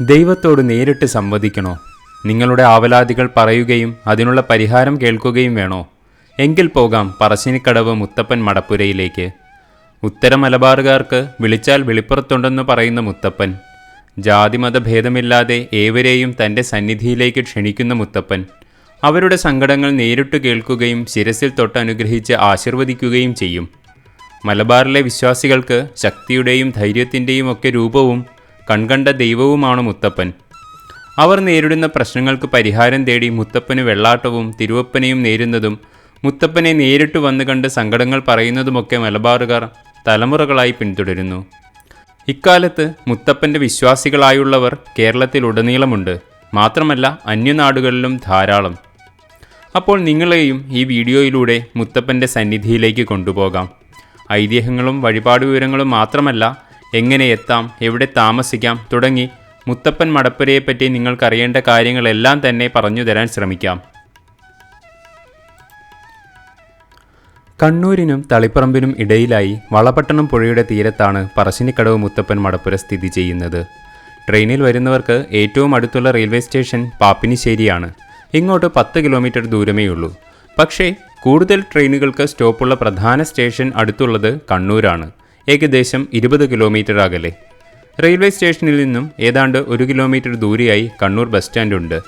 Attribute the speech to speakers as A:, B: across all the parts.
A: ദൈവത്തോട് നേരിട്ട് സംവദിക്കണോ? നിങ്ങളുടെ ആവലാതികൾ പറയുകയും അതിനുള്ള പരിഹാരം കേൾക്കുകയും വേണോ? എങ്കിൽ പോകാം പറശ്ശിനിക്കടവ് മുത്തപ്പൻ മടപ്പുരയിലേക്ക്. ഉത്തര മലബാറുകാർക്ക് വിളിച്ചാൽ വെളിപ്പുറത്തുണ്ടെന്ന് പറയുന്ന മുത്തപ്പൻ. ജാതിമത ഭേദമില്ലാതെ ഏവരെയും തന്റെ സന്നിധിയിലേക്ക് ക്ഷണിക്കുന്ന മുത്തപ്പൻ. അവരുടെ സങ്കടങ്ങൾ നേരിട്ട് കേൾക്കുകയും ശിരസിൽ തൊട്ടനുഗ്രഹിച്ച് ആശീർവദിക്കുകയും ചെയ്യും. മലബാറിലെ വിശ്വാസികൾക്ക് ശക്തിയുടെയും ധൈര്യത്തിന്റെയും ഒക്കെ രൂപവും കൺകണ്ട ദൈവവുമാണ് മുത്തപ്പൻ. അവർ നേരിടുന്ന പ്രശ്നങ്ങൾക്ക് പരിഹാരം തേടി മുത്തപ്പന് വെള്ളാട്ടവും തിരുവപ്പനെയും നേരുന്നതും മുത്തപ്പനെ നേരിട്ട് വന്ന് കണ്ട് സങ്കടങ്ങൾ പറയുന്നതുമൊക്കെ മലബാറുകാർ തലമുറകളായി പിന്തുടരുന്നു. ഇക്കാലത്ത് മുത്തപ്പന്റെ വിശ്വാസികളായുള്ളവർ കേരളത്തിലുടനീളമുണ്ട് മാത്രമല്ല അന്യനാടുകളിലും ധാരാളം. അപ്പോൾ നിങ്ങളെയും ഈ വീഡിയോയിലൂടെ മുത്തപ്പന്റെ സന്നിധിയിലേക്ക് കൊണ്ടുപോകാം. ഐതിഹ്യങ്ങളും വഴിപാട് വിവരങ്ങളും മാത്രമല്ല എങ്ങനെ എത്താം? എവിടെ താമസിക്കാം? തുടങ്ങി. മുത്തപ്പൻ മടപ്പുരയെപ്പറ്റി നിങ്ങൾക്കറിയേണ്ട കാര്യങ്ങളെല്ലാം തന്നെ പറഞ്ഞു തരാൻ ശ്രമിക്കാം. കണ്ണൂരിനും തളിപ്പറമ്പിനും ഇടയിലായി വളപട്ടണം പുഴയുടെ തീരത്താണ് പറശ്ശിനിക്കടവ് മുത്തപ്പൻ മടപ്പുര സ്ഥിതി ചെയ്യുന്നത്. ട്രെയിനിൽ വരുന്നവർക്ക് ഏറ്റവും അടുത്തുള്ള റെയിൽവേ സ്റ്റേഷൻ പാപ്പിനിശ്ശേരിയാണ്. ഇങ്ങോട്ട് പത്ത് കിലോമീറ്റർ ദൂരമേ ഉള്ളൂ പക്ഷേ കൂടുതൽ ട്രെയിനുകൾക്ക് സ്റ്റോപ്പുള്ള പ്രധാന സ്റ്റേഷൻ അടുത്തുള്ളത് കണ്ണൂരാണ്. ഏകദേശം ഇരുപത് കിലോമീറ്റർ അകലെ. റെയിൽവേ സ്റ്റേഷനിൽ നിന്നും ഏതാണ്ട് ഒരു കിലോമീറ്റർ ദൂരെയായി കണ്ണൂർ ബസ് സ്റ്റാൻഡ് ഉണ്ട്.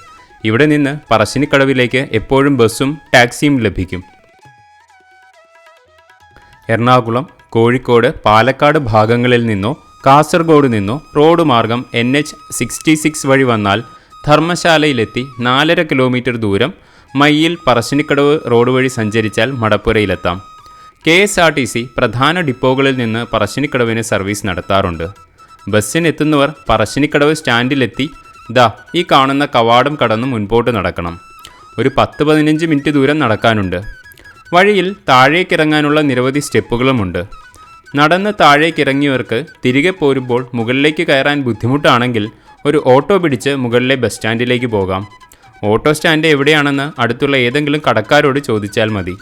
A: ഇവിടെ നിന്ന് പറശ്ശിനിക്കടവിലേക്ക് എപ്പോഴും ബസ്സും ടാക്സിയും ലഭിക്കും. എറണാകുളം കോഴിക്കോട് പാലക്കാട് ഭാഗങ്ങളിൽ നിന്നോ കാസർഗോഡ് നിന്നോ റോഡ് മാർഗം എൻ എച്ച് സിക്സ്റ്റി സിക്സ് വഴി വന്നാൽ ധർമ്മശാലയിലെത്തി നാലര കിലോമീറ്റർ ദൂരം മയ്യിൽ പറശ്ശിനിക്കടവ് റോഡ് വഴി സഞ്ചരിച്ചാൽ മടപ്പുരയിലെത്താം K S R T C പ്രധാന ഡിപ്പോകളിൽ നിന്ന് പറശ്ശിനിക്കടവിന് സർവീസ് നടത്താറുണ്ട്. ബസ്സിനെത്തുന്നവർ പറശ്ശിനിക്കടവ് സ്റ്റാൻഡിലെത്തി ദാ ഈ കാണുന്ന കവാടം കടന്ന് മുൻപോട്ട് നടക്കണം. ഒരു പത്ത് പതിനഞ്ച് മിനിറ്റ് ദൂരം നടക്കാനുണ്ട്. വഴിയിൽ താഴേക്കിറങ്ങാനുള്ള നിരവധി സ്റ്റെപ്പുകളുമുണ്ട്. നടന്ന് താഴേക്കിറങ്ങിയവർക്ക് തിരികെ പോരുമ്പോൾ മുകളിലേക്ക് കയറാൻ ബുദ്ധിമുട്ടാണെങ്കിൽ ഒരു ഓട്ടോ പിടിച്ച് മുകളിലെ ബസ് സ്റ്റാൻഡിലേക്ക് പോകാം. ഓട്ടോ സ്റ്റാൻഡ് എവിടെയാണെന്ന് അടുത്തുള്ള ഏതെങ്കിലും കടക്കാരോട് ചോദിച്ചാൽ മതി.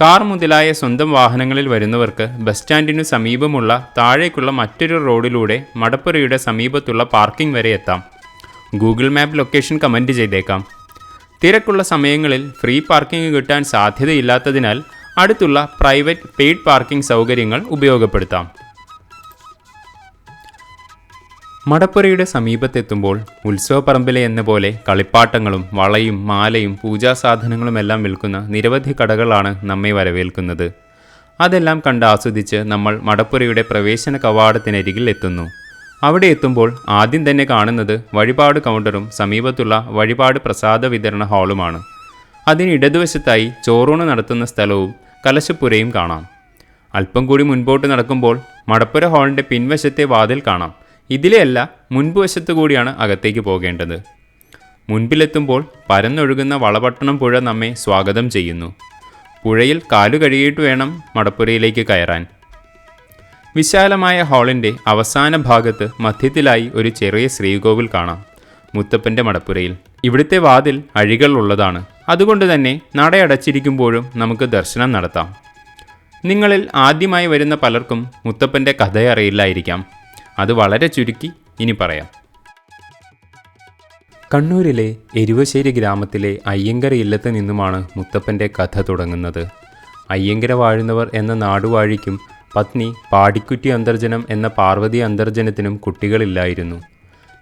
A: കാർ മുതലായ സ്വന്തം വാഹനങ്ങളിൽ വരുന്നവർക്ക് ബസ് സ്റ്റാൻഡിനു സമീപമുള്ള താഴേക്കുള്ള മറ്റൊരു റോഡിലൂടെ മടപ്പുരയുടെ സമീപത്തുള്ള പാർക്കിംഗ് വരെ എത്താം. ഗൂഗിൾ മാപ്പ് ലൊക്കേഷൻ കമന്റ് ചെയ്തേക്കാം. തിരക്കുള്ള സമയങ്ങളിൽ ഫ്രീ പാർക്കിംഗ് കിട്ടാൻ സാധ്യതയില്ലാത്തതിനാൽ അടുത്തുള്ള പ്രൈവറ്റ് പെയ്ഡ് പാർക്കിംഗ് സൗകര്യങ്ങൾ ഉപയോഗപ്പെടുത്താം. മടപ്പുരയുടെ സമീപത്തെത്തുമ്പോൾ ഉത്സവപ്പറമ്പിലെ എന്ന പോലെ കളിപ്പാട്ടങ്ങളും വളയും മാലയും പൂജാസാധനങ്ങളുമെല്ലാം വിൽക്കുന്ന നിരവധി കടകളാണ് നമ്മെ വരവേൽക്കുന്നത്. അതെല്ലാം കണ്ട് ആസ്വദിച്ച് നമ്മൾ മടപ്പുരയുടെ പ്രവേശന കവാടത്തിനരികിൽ എത്തുന്നു. അവിടെ എത്തുമ്പോൾ ആദ്യം തന്നെ കാണുന്നത് വഴിപാട് കൗണ്ടറും സമീപത്തുള്ള വഴിപാട് പ്രസാദ വിതരണ ഹാളുമാണ്. അതിന് ഇടതുവശത്തായി ചോറൂണ് നടത്തുന്ന സ്ഥലവും കലശപ്പുരയും കാണാം. അല്പം കൂടി മുൻപോട്ട് നടക്കുമ്പോൾ മടപ്പുര ഹാളിന്റെ പിൻവശത്തെ വാതിൽ കാണാം. ഇതിലെയല്ല മുൻപ് വശത്തു കൂടിയാണ് അകത്തേക്ക് പോകേണ്ടത്. മുൻപിലെത്തുമ്പോൾ പരന്നൊഴുകുന്ന വളപട്ടണം പുഴ നമ്മെ സ്വാഗതം ചെയ്യുന്നു. പുഴയിൽ കാലു കഴുകിയിട്ട് വേണം മടപ്പുരയിലേക്ക് കയറാൻ. വിശാലമായ ഹാളിന്റെ അവസാന ഭാഗത്ത് മധ്യത്തിലായി ഒരു ചെറിയ ശ്രീകോവിൽ കാണാം മുത്തപ്പന്റെ മടപ്പുരയിൽ. ഇവിടുത്തെ വാതിൽ അഴികൾ ഉള്ളതാണ്. അതുകൊണ്ട് തന്നെ നടയടച്ചിരിക്കുമ്പോഴും നമുക്ക് ദർശനം നടത്താം. നിങ്ങളിൽ ആദ്യമായി വരുന്ന പലർക്കും മുത്തപ്പന്റെ കഥയറിയില്ലായിരിക്കാം. അത് വളരെ ചുരുക്കി ഇനി പറയാം. കണ്ണൂരിലെ എരുവശ്ശേരി ഗ്രാമത്തിലെ അയ്യങ്കര ഇല്ലത്ത് നിന്നുമാണ് മുത്തപ്പന്റെ കഥ തുടങ്ങുന്നത്. അയ്യങ്കര വാഴുന്നവർ എന്ന നാടുവാഴിക്കും പത്നി പാടിക്കുറ്റി അന്തർജനം എന്ന പാർവതി അന്തർജനത്തിനും കുട്ടികളില്ലായിരുന്നു.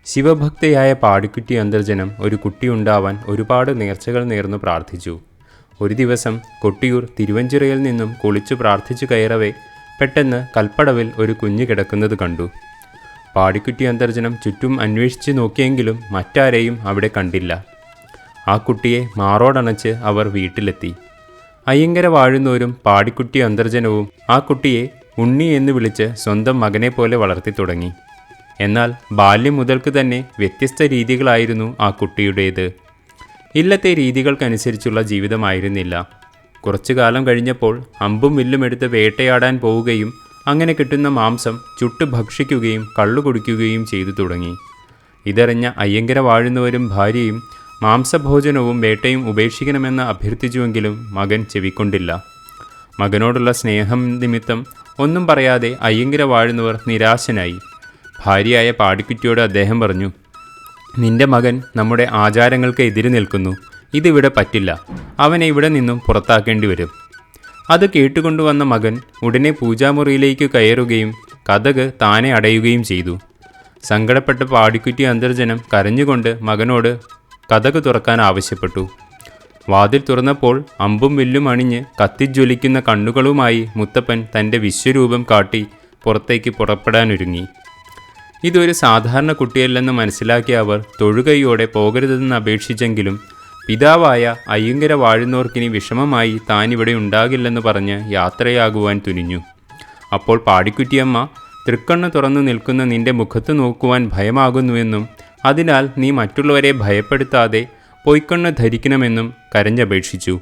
A: ശിവഭക്തയായ പാടിക്കുറ്റി അന്തർജനം ഒരു കുട്ടിയുണ്ടാവാൻ ഒരുപാട് നേർച്ചകൾ നേർന്നു പ്രാർത്ഥിച്ചു. ഒരു ദിവസം കൊട്ടിയൂർ തിരുവഞ്ചിറയിൽ നിന്നും കുളിച്ചു പ്രാർത്ഥിച്ചു കയറവേ പെട്ടെന്ന് കൽപ്പടവിൽ ഒരു കുഞ്ഞു കിടക്കുന്നത് കണ്ടു. പാടിക്കുട്ടി അന്തർജനം ചുറ്റും അന്വേഷിച്ച് നോക്കിയെങ്കിലും മറ്റാരെയും അവിടെ കണ്ടില്ല. ആ കുട്ടിയെ മാറോടണച്ച് അവർ വീട്ടിലെത്തി. അയ്യങ്കര വാഴുന്നവരും പാടിക്കുട്ടി അന്തർജനവും ആ കുട്ടിയെ ഉണ്ണി എന്ന് വിളിച്ച് സ്വന്തം മകനെ പോലെ വളർത്തി തുടങ്ങി. എന്നാൽ ബാല്യം മുതൽക്ക് തന്നെ വ്യത്യസ്ത രീതികളായിരുന്നു ആ കുട്ടിയുടേത്. ഇല്ലത്തെ രീതികൾക്കനുസരിച്ചുള്ള ജീവിതമായിരുന്നില്ല. കുറച്ചു കാലം കഴിഞ്ഞപ്പോൾ അമ്പും വില്ലും എടുത്ത് വേട്ടയാടാൻ പോവുകയും അങ്ങനെ കിട്ടുന്ന മാംസം ചുട്ടു ഭക്ഷിക്കുകയും കള്ളു കുടിക്കുകയും ചെയ്തു തുടങ്ങി. ഇതറിഞ്ഞ അയ്യങ്കര വാഴുന്നവരും ഭാര്യയും മാംസഭോജനവും വേട്ടയും ഉപേക്ഷിക്കണമെന്ന് അഭ്യർത്ഥിച്ചുവെങ്കിലും മകൻ ചെവിക്കൊണ്ടില്ല. മകനോടുള്ള സ്നേഹം നിമിത്തം ഒന്നും പറയാതെ അയ്യങ്കര വാഴുന്നവർ നിരാശനായി. ഭാര്യയായ പാടിക്കുറ്റിയോട് അദ്ദേഹം പറഞ്ഞു നിന്റെ മകൻ നമ്മുടെ ആചാരങ്ങൾക്ക് എതിര് നിൽക്കുന്നു. ഇതിവിടെ പറ്റില്ല. അവനെ ഇവിടെ നിന്നും പുറത്താക്കേണ്ടി വരും. അത് കേട്ടുകൊണ്ടുവന്ന മകൻ ഉടനെ പൂജാമുറിയിലേക്ക് കയറുകയും കഥക് താനെ അടയുകയും ചെയ്തു. സങ്കടപ്പെട്ട പാടിക്കുറ്റി അന്തർജനം കരഞ്ഞുകൊണ്ട് മകനോട് കഥക് തുറക്കാൻ ആവശ്യപ്പെട്ടു. വാതിൽ തുറന്നപ്പോൾ അമ്പും വില്ലും അണിഞ്ഞ് കത്തിജ്വലിക്കുന്ന കണ്ണുകളുമായി മുത്തപ്പൻ തന്റെ വിശ്വരൂപം കാട്ടി പുറത്തേക്ക് പുറപ്പെടാനൊരുങ്ങി. ഇതൊരു സാധാരണ കുട്ടിയല്ലെന്ന് മനസ്സിലാക്കിയ അവർ തൊഴുകൈയോടെ പോകരുതെന്ന് അപേക്ഷിച്ചെങ്കിലും പിതാവായ അയ്യങ്കര വാഴുന്നോർക്കിനി വിഷമമായി താനിവിടെ ഉണ്ടാകില്ലെന്ന് പറഞ്ഞ് യാത്രയാകുവാൻ തുനിഞ്ഞു. അപ്പോൾ പാടിക്കുറ്റിയമ്മ തൃക്കണ്ണ് തുറന്നു നിൽക്കുന്ന നിന്റെ മുഖത്ത് നോക്കുവാൻ ഭയമാകുന്നുവെന്നും അതിനാൽ നീ മറ്റുള്ളവരെ ഭയപ്പെടുത്താതെ പൊയ്ക്കണ്ണ് ധരിക്കണമെന്നും കരഞ്ഞപേക്ഷിച്ചു.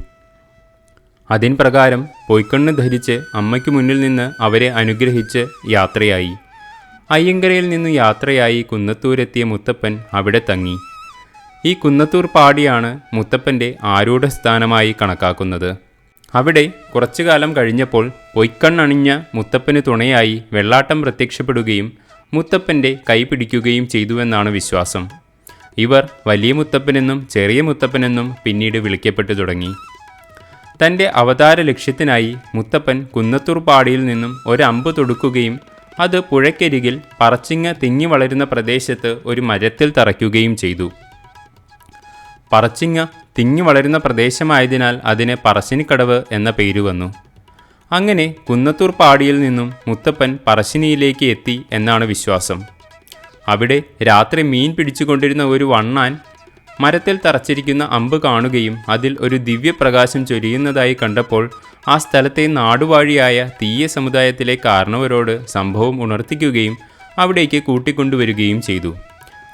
A: അതിൻ പ്രകാരം പൊയ്ക്കണ്ണ് ധരിച്ച് അമ്മയ്ക്ക് മുന്നിൽ നിന്ന് അവരെ അനുഗ്രഹിച്ച് യാത്രയായി. അയ്യങ്കരയിൽ നിന്ന് യാത്രയായി കുന്നത്തൂരെത്തിയ മുത്തപ്പൻ അവിടെ തങ്ങി. ഈ കുന്നത്തൂർ പാടിയാണ് മുത്തപ്പന്റെ ആരൂഢസ്ഥാനമായി കണക്കാക്കുന്നത്. അവിടെ കുറച്ചു കാലം കഴിഞ്ഞപ്പോൾ പൊയ്ക്കണ്ണണിഞ്ഞ മുത്തപ്പന് തുണയായി വെള്ളാട്ടം പ്രത്യക്ഷപ്പെടുകയും മുത്തപ്പന്റെ കൈ പിടിക്കുകയും ചെയ്തുവെന്നാണ് വിശ്വാസം. ഇവർ വലിയ മുത്തപ്പനെന്നും ചെറിയ മുത്തപ്പനെന്നും പിന്നീട് വിളിക്കപ്പെട്ടു തുടങ്ങി. തന്റെ അവതാര ലക്ഷ്യത്തിനായി മുത്തപ്പൻ കുന്നത്തൂർ പാടിയിൽ നിന്നും ഒരമ്പ് തൊടുക്കുകയും അത് പുഴയ്ക്കരികിൽ പറച്ചിങ്ങ തിങ്ങി വളരുന്ന പ്രദേശത്ത് ഒരു മരത്തിൽ തറയ്ക്കുകയും ചെയ്തു. പറച്ചിങ്ങ തിങ്ങി വളരുന്ന പ്രദേശമായതിനാൽ അതിന് പറശ്ശിനിക്കടവ് എന്ന പേര് വന്നു. അങ്ങനെ കുന്നത്തൂർ പാടിയിൽ നിന്നും മുത്തപ്പൻ പറശ്ശിനിയിലേക്ക് എത്തി എന്നാണ് വിശ്വാസം. അവിടെ രാത്രി മീൻ പിടിച്ചുകൊണ്ടിരുന്ന ഒരു വണ്ണാൻ മരത്തിൽ തറച്ചിരിക്കുന്ന അമ്പ് കാണുകയും അതിൽ ഒരു ദിവ്യപ്രകാശം ചൊരിയുന്നതായി കണ്ടപ്പോൾ ആ സ്ഥലത്തെ നാടുവാഴിയായ തീയ സമുദായത്തിലെ കാരണവരോട് സംഭവം ഉണർത്തിക്കുകയും അവിടേക്ക് കൂട്ടിക്കൊണ്ടുവരികയും ചെയ്തു.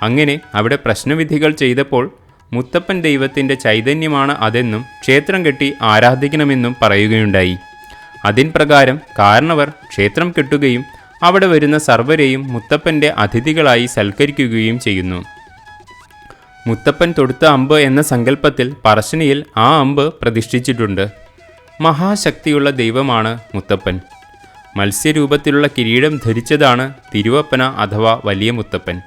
A: അങ്ങനെ അവിടെ പ്രശ്നവിധികൾ ചെയ്തപ്പോൾ മുത്തപ്പൻ ദൈവത്തിന്റെ ചൈതന്യമാണ് അതെന്നും ക്ഷേത്രം കെട്ടി ആരാധിക്കണമെന്നും പറയുകയുണ്ടായി. അതിൻ പ്രകാരം കാരണവർ ക്ഷേത്രം കെട്ടുകയും അവിടെ വരുന്ന സർവരെയും മുത്തപ്പന്റെ അതിഥികളായി സൽക്കരിക്കുകയും ചെയ്യുന്നു. മുത്തപ്പൻ തൊടുത്ത അമ്പ് എന്ന സങ്കല്പത്തിൽ പറശ്ശിനിയിൽ ആ അമ്പ് പ്രതിഷ്ഠിച്ചിട്ടുണ്ട്. മഹാശക്തിയുള്ള ദൈവമാണ് മുത്തപ്പൻ. മത്സ്യരൂപത്തിലുള്ള കിരീടം ധരിച്ചതാണ് തിരുവപ്പന അഥവാ വലിയ മുത്തപ്പൻ.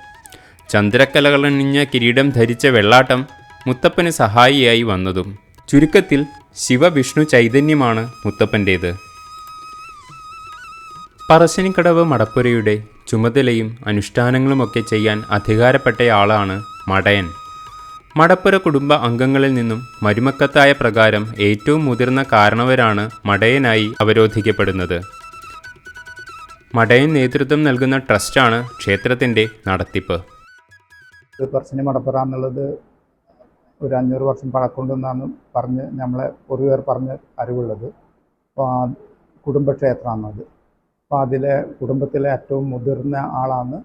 A: ചന്ദ്രക്കലകളണിഞ്ഞ കിരീടം ധരിച്ച വെള്ളാട്ടം മുത്തപ്പന് സഹായിയായി വന്നതും ചുരുക്കത്തിൽ ശിവവിഷ്ണു ചൈതന്യമാണ് മുത്തപ്പന്റേത് പറശ്ശിനിക്കടവ് മടപ്പുരയുടെ ചുമതലയും അനുഷ്ഠാനങ്ങളുമൊക്കെ ചെയ്യാൻ അധികാരപ്പെട്ടയാളാണ് മടയൻ. മടപ്പുര കുടുംബ അംഗങ്ങളിൽ നിന്നും മരുമക്കത്തായ പ്രകാരം ഏറ്റവും മുതിർന്ന കാരണവരാണ് മടയനായി അവരോധിക്കപ്പെടുന്നത്. മടയൻ നേതൃത്വം നൽകുന്ന ട്രസ്റ്റാണ് ക്ഷേത്രത്തിന്റെ നടത്തിപ്പ്.
B: പറശ്ശിനി മടപ്പുറ എന്നുള്ളത് ഒരു അഞ്ഞൂറ് വർഷം പഴക്കമുണ്ടെന്നാണ് പറഞ്ഞ് നമ്മളെ പൂർവികർ പറഞ്ഞ അറിവുള്ളത്. അപ്പോൾ ആ കുടുംബക്ഷേത്രമാണത് അപ്പോൾ അതിലെ കുടുംബത്തിലെ ഏറ്റവും മുതിർന്ന ആളാണ്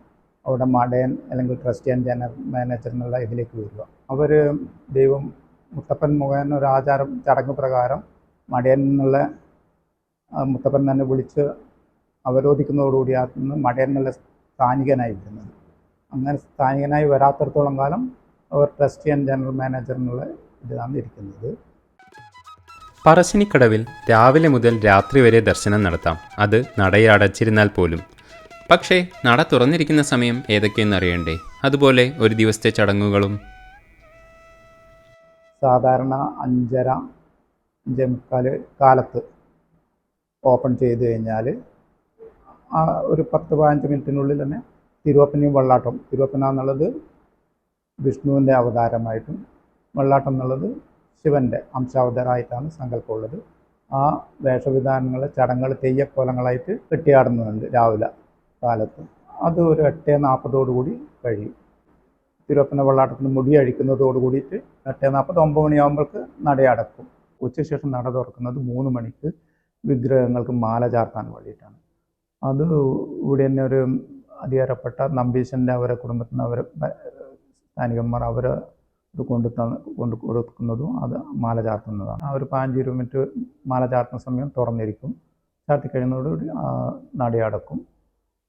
B: അവിടെ മടയൻ അല്ലെങ്കിൽ ആൻഡ് ജനറൽ മാനേജർ എന്നുള്ള ഇതിലേക്ക് വരിക. അവർ ദൈവം മുത്തപ്പൻ മുഖേന ഒരു ആചാരം ചടങ്ങ് പ്രകാരം മടയൻ എന്നുള്ള മുത്തപ്പൻ തന്നെ വിളിച്ച് അവരോധിക്കുന്നതോടുകൂടി അന്ന് മടയൻ എന്നുള്ള സ്ഥാനികനായി വരുന്നത്. അങ്ങനെ സ്ഥാനികനായി വരാത്തിടത്തോളം കാലം അവർ ട്രസ്റ്റി ആൻഡ് ജനറൽ മാനേജർ എന്നുള്ള ഇതിലാണ് ഇരിക്കുന്നത്.
A: പറശ്ശിനിക്കടവിൽ രാവിലെ മുതൽ രാത്രി വരെ ദർശനം നടത്താം. അത് നടയടച്ചിരുന്നാൽ പോലും. പക്ഷേ നട തുറന്നിരിക്കുന്ന സമയം ഏതൊക്കെയെന്ന് അറിയണ്ടേ? അതുപോലെ ഒരു ദിവസത്തെ ചടങ്ങുകളും.
B: സാധാരണ അഞ്ചര അഞ്ചേ മുക്കാൽ കാലത്ത് ഓപ്പൺ ചെയ്ത് കഴിഞ്ഞാൽ ഒരു പത്ത് പതിനഞ്ച് മിനിറ്റിനുള്ളിൽ തന്നെ തിരുവപ്പനയും വെള്ളാട്ടം തിരുവപ്പന എന്നുള്ളത് വിഷ്ണുവിന്റെ അവതാരമായിട്ടും വെള്ളാട്ടം എന്നുള്ളത് ശിവന്റെ അംശാവതാരമായിട്ടാണ് സങ്കല്പമുള്ളത്. ആ വേഷവിധാനങ്ങൾ ചടങ്ങുകൾ തെയ്യക്കോലങ്ങളായിട്ട് കെട്ടിയാടുന്നുണ്ട് രാവിലെ കാലത്ത്. അത് ഒരു എട്ട് നാൽപ്പതോടു കൂടി കഴിയും. തിരുവപ്പന വെള്ളാട്ടത്തിന് മുടി അഴിക്കുന്നതോട് കൂടിയിട്ട് എട്ട് നാൽപ്പത് ഒമ്പത് മണിയാകുമ്പോൾക്ക് നടയടക്കും. ഉച്ചശേഷം നട തുറക്കുന്നത് മൂന്ന് മണിക്ക് വിഗ്രഹങ്ങൾക്ക് മാല ചാർത്താൻ വേണ്ടിയിട്ടാണ്. അത് ഇവിടെ തന്നെ ഒരു അധികാരപ്പെട്ട നമ്പീശന്റെ അവരെ കുടുംബത്തിൽ നിന്ന് അവരെ സ്ഥാനികന്മാർ അവർ ഇത് കൊണ്ട് തന്ന് കൊണ്ട് കൊടുക്കുന്നതും അത് മാല ചാർത്തുന്നതാണ്. ആ ഒരു പതിനഞ്ച് മിനിറ്റ് മാല ചാർത്തുന്ന സമയം തുറന്നിരിക്കും. ചാർത്തി കഴിയുന്നതോടുകൂടി നടയടക്കും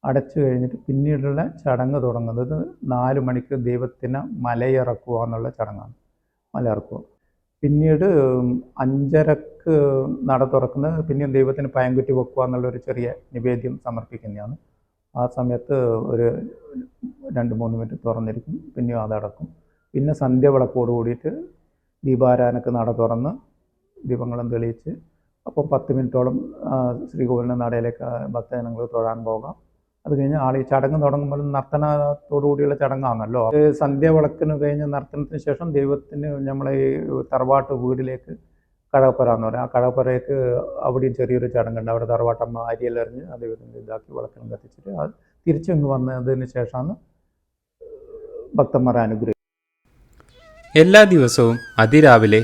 B: അടച്ചു കഴിഞ്ഞിട്ട് പിന്നീടുള്ള ചടങ്ങ് തുടങ്ങുന്നത് നാല് മണിക്ക് ദൈവത്തിന് മലയിറക്കുക എന്നുള്ള ചടങ്ങാണ്. മലയിറക്കുക. പിന്നീട് അഞ്ചരക്ക് നട തുറക്കുന്നത് പിന്നെയും ദൈവത്തിന് പയങ്കുറ്റി വെക്കുക എന്നുള്ളൊരു ചെറിയ നിവേദ്യം സമർപ്പിക്കുന്നതാണ്. ആ സമയത്ത് ഒരു രണ്ട് മൂന്ന് മിനിറ്റ് തുറന്നിരിക്കും പിന്നെയും അതടക്കും പിന്നെ സന്ധ്യ വിളക്കോട് കൂടിയിട്ട് ദീപാരാധനക്ക് നട തുറന്ന് ദീപങ്ങളും തെളിയിച്ച് അപ്പോൾ പത്ത് മിനിറ്റോളം ശ്രീകോവിലിന്റെ നടയിലേക്ക് ഭക്തജനങ്ങൾ തൊഴാൻ പോകാം. അത് കഴിഞ്ഞ് ഈ ചടങ്ങ് തുടങ്ങുമ്പോൾ നർത്തനത്തോടു കൂടിയുള്ള ചടങ്ങാണല്ലോ. സന്ധ്യ വിളക്കിന് കഴിഞ്ഞ് നർത്തനത്തിന് ശേഷം ദൈവത്തിന് നമ്മളെ ഈ തറവാട്ട് വീട്ടിലേക്ക് കടപ്പുര എന്ന് പറയും. ആ കടപ്പുരയ്ക്ക് അവിടെയും ചെറിയൊരു ചടങ്ങുണ്ട്. അവിടെ തറവാട്ടമ്മ അരിയെല്ലാം ആ ദൈവത്തിന്റെ ഇതാക്കി വിളക്കിനും കത്തിച്ചിട്ട് അത് തിരിച്ചിങ്ങ് വന്നതിന് ശേഷമാണ് ഭക്തന്മാരെ അനുഗ്രഹിക്കുന്നത്
A: എല്ലാ ദിവസവും അതിരാവിലെ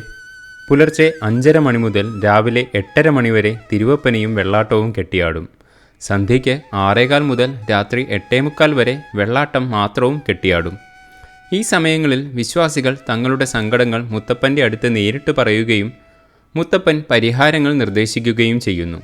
A: പുലർച്ചെ അഞ്ചര മണി മുതൽ രാവിലെ എട്ടര മണി വരെ തിരുവപ്പനയും വെള്ളാട്ടവും കെട്ടിയാടും. സന്ധ്യയ്ക്ക് ആറേകാൽ മുതൽ രാത്രി എട്ടേമുക്കാൽ വരെ വെള്ളാട്ടം മാത്രവും കെട്ടിയാടും. ഈ സമയങ്ങളിൽ വിശ്വാസികൾ തങ്ങളുടെ സങ്കടങ്ങൾ മുത്തപ്പന്റെ അടുത്ത് നേരിട്ട് പറയുകയും മുത്തപ്പൻ പരിഹാരങ്ങൾ നിർദ്ദേശിക്കുകയും ചെയ്യുന്നു.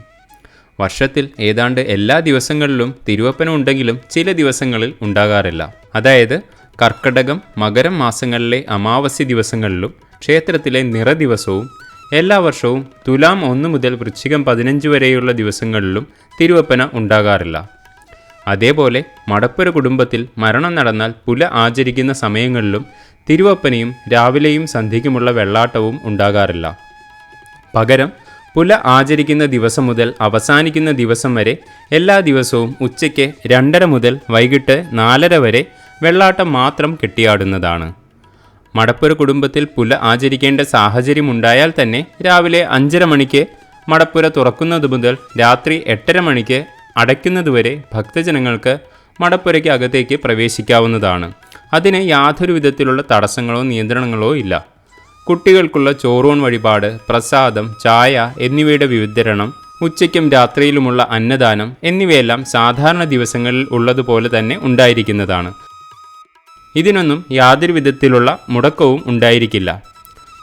A: വർഷത്തിൽ ഏതാണ്ട് എല്ലാ ദിവസങ്ങളിലും തിരുവപ്പന ഉണ്ടെങ്കിലും ചില ദിവസങ്ങളിൽ ഉണ്ടാകാറില്ല. അതായത് കർക്കടകം മകരം മാസങ്ങളിലെ അമാവാസി ദിവസങ്ങളിലും ക്ഷേത്രത്തിലെ നിറ ദിവസവും എല്ലാ വർഷവും തുലാം ഒന്ന് മുതൽ വൃശ്ചികം പതിനഞ്ച് വരെയുള്ള ദിവസങ്ങളിലും തിരുവപ്പന ഉണ്ടാകാറില്ല. അതേപോലെ മടപ്പുര കുടുംബത്തിൽ മരണം നടന്നാൽ പുല ആചരിക്കുന്ന സമയങ്ങളിലും തിരുവപ്പനയും രാവിലെയും സന്ധ്യയ്ക്കുമുള്ള വെള്ളാട്ടവും ഉണ്ടാകാറില്ല. പകരം പുല ആചരിക്കുന്ന ദിവസം മുതൽ അവസാനിക്കുന്ന ദിവസം വരെ എല്ലാ ദിവസവും ഉച്ചയ്ക്ക് രണ്ടര മുതൽ വൈകിട്ട് നാലര വരെ വെള്ളാട്ടം മാത്രം കെട്ടിയാടുന്നതാണ്. മടപ്പുര കുടുംബത്തിൽ പുല ആചരിക്കേണ്ട സാഹചര്യമുണ്ടായാൽ തന്നെ രാവിലെ അഞ്ചര മണിക്ക് മടപ്പുര തുറക്കുന്നത് മുതൽ രാത്രി എട്ടര മണിക്ക് അടയ്ക്കുന്നതുവരെ ഭക്തജനങ്ങൾക്ക് മടപ്പുരയ്ക്ക് അകത്തേക്ക് പ്രവേശിക്കാവുന്നതാണ്. അതിന് യാതൊരു വിധത്തിലുള്ള തടസ്സങ്ങളോ നിയന്ത്രണങ്ങളോ ഇല്ല. കുട്ടികൾക്കുള്ള ചോറൂൺ വഴിപാട് പ്രസാദം ചായ എന്നിവയുടെ വിതരണം ഉച്ചയ്ക്കും രാത്രിയിലുമുള്ള അന്നദാനം എന്നിവയെല്ലാം സാധാരണ ദിവസങ്ങളിൽ ഉള്ളതുപോലെ തന്നെ ഉണ്ടായിരിക്കുന്നതാണ്. ഇതിനൊന്നും യാതൊരു വിധത്തിലുള്ള മുടക്കവും ഉണ്ടായിരിക്കില്ല.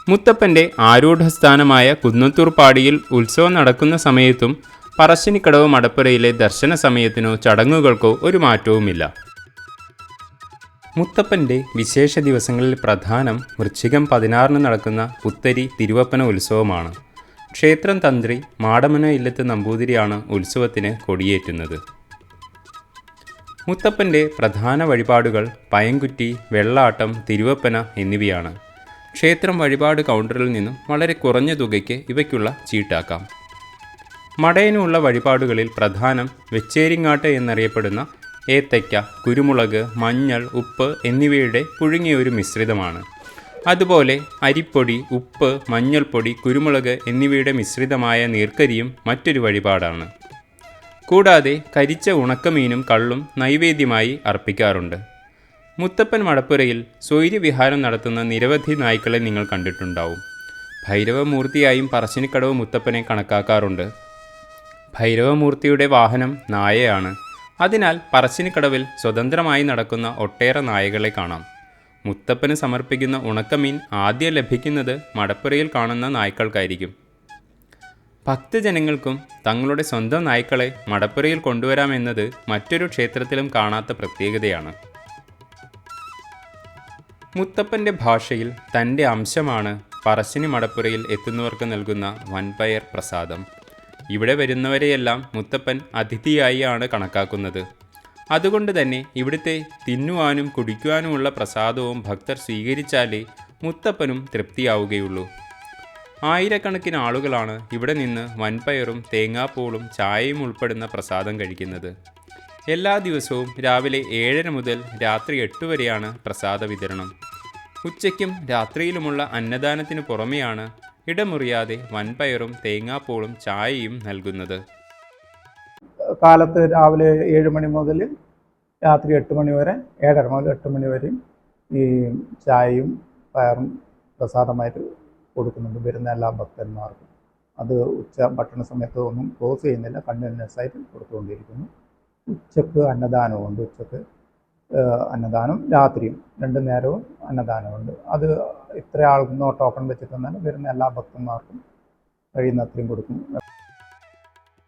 A: മുത്തപ്പന്റെ ആരൂഢസ്ഥാനമായ കുന്നത്തൂർ പാടിയിൽ ഉത്സവം നടക്കുന്ന സമയത്തും പറശ്ശിനിക്കടവ് മടപ്പുരയിലെ ദർശന സമയത്തിനോ ചടങ്ങുകൾക്കോ ഒരു മാറ്റവുമില്ല. മുത്തപ്പന്റെ വിശേഷ ദിവസങ്ങളിൽ പ്രധാനം വൃശ്ചികം പതിനാറിന് നടക്കുന്ന പുത്തരി തിരുവപ്പന ഉത്സവമാണ്. ക്ഷേത്രം തന്ത്രി മാടമന ഇല്ലത്ത് നമ്പൂതിരിയാണ് ഉത്സവത്തിന് കൊടിയേറ്റുന്നത്. മുത്തപ്പന്റെ പ്രധാന വഴിപാടുകൾ പയങ്കുറ്റി വെള്ളാട്ടം തിരുവപ്പന എന്നിവയാണ്. ക്ഷേത്രം വഴിപാട് കൗണ്ടറിൽ നിന്നും വളരെ കുറഞ്ഞ തുകയ്ക്ക് ഇവയ്ക്കുള്ള ചീട്ടാക്കാം. മടയനുള്ള വഴിപാടുകളിൽ പ്രധാനം വെച്ചേരിങ്ങാട്ട് എന്നറിയപ്പെടുന്ന ഏത്തയ്ക്ക കുരുമുളക് മഞ്ഞൾ ഉപ്പ് എന്നിവയുടെ പുഴുങ്ങിയ ഒരു മിശ്രിതമാണ്. അതുപോലെ അരിപ്പൊടി ഉപ്പ് മഞ്ഞൾപ്പൊടി കുരുമുളക് എന്നിവയുടെ മിശ്രിതമായ നീർക്കരിയും മറ്റൊരു വഴിപാടാണ്. കൂടാതെ കരിച്ച ഉണക്കമീനും കള്ളും നൈവേദ്യമായി അർപ്പിക്കാറുണ്ട്. മുത്തപ്പൻ മടപ്പുരയിൽ സ്വൈര്യവിഹാരം നടത്തുന്ന നിരവധി നായ്ക്കളെ നിങ്ങൾ കണ്ടിട്ടുണ്ടാവും. ഭൈരവമൂർത്തിയായും പറശ്ശിനിക്കടവ് മുത്തപ്പനെ കണക്കാക്കാറുണ്ട്. ഭൈരവമൂർത്തിയുടെ വാഹനം നായയാണ്. അതിനാൽ പറശ്ശിനിക്കടവിൽ സ്വതന്ത്രമായി നടക്കുന്ന ഒട്ടേറെ നായകളെ കാണാം. മുത്തപ്പന് സമർപ്പിക്കുന്ന ഉണക്കമീൻ ആദ്യം ലഭിക്കുന്നത് മടപ്പുരയിൽ കാണുന്ന നായ്ക്കൾക്കായിരിക്കും. ഭക്തജനങ്ങൾക്കും തങ്ങളുടെ സ്വന്തം നായ്ക്കളെ മടപ്പുരയിൽ കൊണ്ടുവരാമെന്നത് മറ്റൊരു ക്ഷേത്രത്തിലും കാണാത്ത പ്രത്യേകതയാണ്. മുത്തപ്പന്റെ ഭാഷയിൽ തന്റെ അംശമാണ് പറശ്ശിനി മടപ്പുരയിൽ എത്തുന്നവർക്ക് നൽകുന്ന വൻപയർ പ്രസാദം. ഇവിടെ വരുന്നവരെയെല്ലാം മുത്തപ്പൻ അതിഥിയായി ആണ് കണക്കാക്കുന്നത്. അതുകൊണ്ട് തന്നെ ഇവിടുത്തെ തിന്നുവാനും കുടിക്കുവാനുമുള്ള പ്രസാദവും ഭക്തർ സ്വീകരിച്ചാലേ മുത്തപ്പനും തൃപ്തിയാവുകയുള്ളൂ. ആയിരക്കണക്കിന് ആളുകളാണ് ഇവിടെ നിന്ന് വൻപയറും തേങ്ങാപ്പൂളും ചായയും ഉൾപ്പെടുന്ന പ്രസാദം കഴിക്കുന്നത്. എല്ലാ ദിവസവും രാവിലെ ഏഴര മുതൽ രാത്രി എട്ട് വരെയാണ് പ്രസാദ വിതരണം. ഉച്ചയ്ക്കും രാത്രിയിലുമുള്ള അന്നദാനത്തിന് പുറമെയാണ് ഇടമുറിയാതെ വൻപയറും തേങ്ങാപ്പൂളും ചായയും നൽകുന്നത്.
B: കാലത്ത് രാവിലെ ഏഴ് മണി മുതൽ രാത്രി എട്ട് മണി വരെ ഏഴര മുതൽ എട്ട് മണി വരെയും ഈ ചായയും പയറും പ്രസാദമായിട്ട് കൊടുക്കുന്നുണ്ട് വരുന്ന എല്ലാ ഭക്തന്മാർക്കും. അത് ഉച്ച ഭക്ഷണ സമയത്ത് ഒന്നും ക്ലോസ് ചെയ്യുന്നില്ല കണ്ടിന്യൂസ് ആയിട്ട് കൊടുത്തുകൊണ്ടിരിക്കുന്നു. ഉച്ചയ്ക്ക് അന്നദാനമുണ്ട് ഉച്ചയ്ക്ക് അന്നദാനം രാത്രിയും. രണ്ട് നേരവും അന്നദാനമുണ്ട് അത് ഇത്ര ആൾക്കുന്നോ ടോക്കൺ വെച്ചിട്ട് തന്നെ വരുന്ന എല്ലാ ഭക്തന്മാർക്കും കഴിയുന്ന അത്രയും കൊടുക്കും.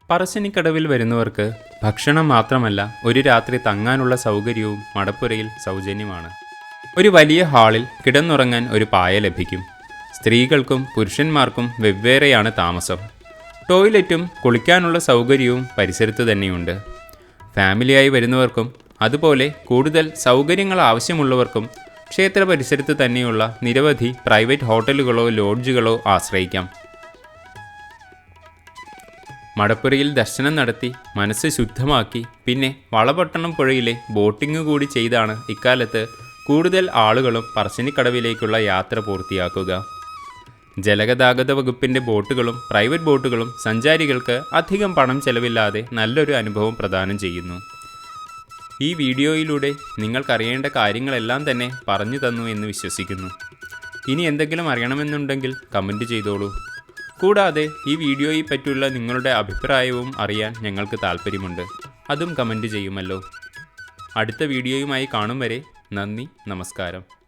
A: പറശ്ശിനിക്കടവിൽ വരുന്നവർക്ക് ഭക്ഷണം മാത്രമല്ല ഒരു രാത്രി തങ്ങാനുള്ള സൗകര്യവും മടപ്പുരയിൽ സൗജന്യമാണ്. ഒരു വലിയ ഹാളിൽ കിടന്നുറങ്ങാൻ ഒരു പായ ലഭിക്കും. സ്ത്രീകൾക്കും പുരുഷന്മാർക്കും വെവ്വേറെയാണ് താമസം. ടോയ്ലറ്റും കുളിക്കാനുള്ള സൗകര്യവും പരിസരത്ത് തന്നെയുണ്ട്. ഫാമിലിയായി വരുന്നവർക്കും അതുപോലെ കൂടുതൽ സൗകര്യങ്ങൾ ആവശ്യമുള്ളവർക്കും ക്ഷേത്ര പരിസരത്ത് തന്നെയുള്ള നിരവധി പ്രൈവറ്റ് ഹോട്ടലുകളോ ലോഡ്ജുകളോ ആശ്രയിക്കാം. മടപ്പുരയിൽ ദർശനം നടത്തി മനസ്സ് ശുദ്ധമാക്കി പിന്നെ വളപട്ടണം പുഴയിലെ ബോട്ടിംഗ് കൂടി ചെയ്താണ് ഇക്കാലത്ത് കൂടുതൽ ആളുകളും പറശ്ശിനിക്കടവിലേക്കുള്ള യാത്ര പൂർത്തിയാക്കുക. ജലഗതാഗത വകുപ്പിന്റെ ബോട്ടുകളും പ്രൈവറ്റ് ബോട്ടുകളും സഞ്ചാരികൾക്ക് അധികം പണം ചെലവില്ലാതെ നല്ലൊരു അനുഭവം പ്രദാനം ചെയ്യുന്നു. ഈ വീഡിയോയിലൂടെ നിങ്ങൾക്കറിയേണ്ട കാര്യങ്ങളെല്ലാം തന്നെ പറഞ്ഞു തന്നു എന്ന് വിശ്വസിക്കുന്നു. ഇനി എന്തെങ്കിലും അറിയണമെന്നുണ്ടെങ്കിൽ കമന്റ് ചെയ്തോളൂ. കൂടാതെ ഈ വീഡിയോയെ പറ്റിയുള്ള നിങ്ങളുടെ അഭിപ്രായവും അറിയാൻ ഞങ്ങൾക്ക് താല്പര്യമുണ്ട് അതും കമന്റ് ചെയ്യുമല്ലോ. അടുത്ത വീഡിയോയുമായി കാണും വരെ നന്ദി നമസ്കാരം.